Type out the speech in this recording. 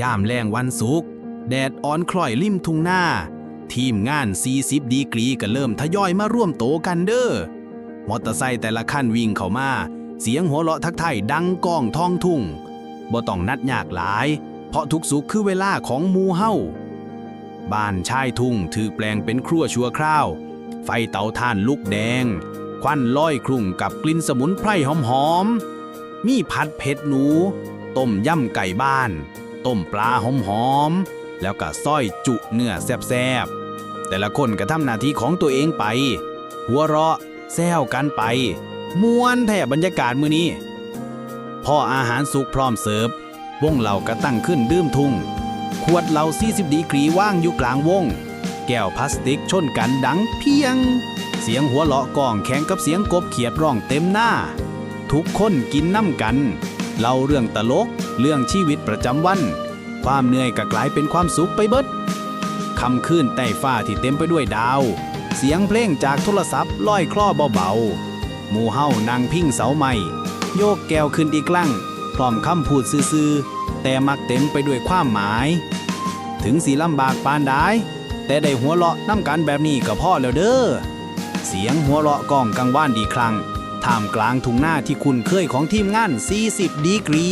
ยามแรงวันศุกร์แดดอ่อนคล้อยริมทุ่งหน้า ทีมงาน 40 ดีกรีก็เริ่มทยอยมาร่วมโตกันเด้อมอเตอร์ไซค์แต่ละคันวิ่งเข้ามา เสียงหัวเราะทักทายดังก้องท้องทุ่งบ่ต้องนัดยากหลาย เพราะทุกสุขคือเวลาของมูเฮาบ้านชายทุ่งถือแปลงเป็นครัวชัวคราว ไฟเตาถ่านลุกแดง ควันลอยครุ่งกับกลิ่นสมุนไพรหอมๆมีผัดเผ็ดหนู ต้มยำไก่บ้าน ต้มปลาหอมๆ แล้วก็ส้อยจุเนื้อแซ่บๆ แต่ละคนก็ทำหน้าที่ของตัวเองไป หัวเราะแซวกันไปม้วนแทบบรรยากาศมื้อนี้ พออาหารสุกพร้อมเสิร์ฟ วงเหล่าก็ตั้งขึ้นดื่มทุ่ง ขวดเหล้า40 ดีกรีว่างอยู่กลางวง แก้วพลาสติกชนกันดังเพียง เสียงหัวเราะก้องแข่งกับเสียงกบเขียดร้องเต็มหน้า ทุกคนกินน้ำกันเล่าเรื่องตลก เรื่องชีวิตประจำวัน ความเหนื่อยก็กลายเป็นความสุขไปเบิดคำคืนใต้ฟ้าที่เต็มไปด้วยดาว เสียงเพลงจากโทรศัพท์ลอยคลอเบาๆหมู่เฮานางพิงเสาไม้โยกแก้วขึ้นอีกครั้งพร้อมคำพูดซื่อๆแต่มักเต็มไปด้วยความหมาย ถึงสีลำบากปานใดแต่ได้หัวเราะน้ำกันแบบนี้ก็พอแล้วเด้อเสียงหัวเราะก้องกังว่านดีครั้ง ท่ามกลางทุ่งหน้าที่คุณเคยของทีมงาน 40 ดีกรี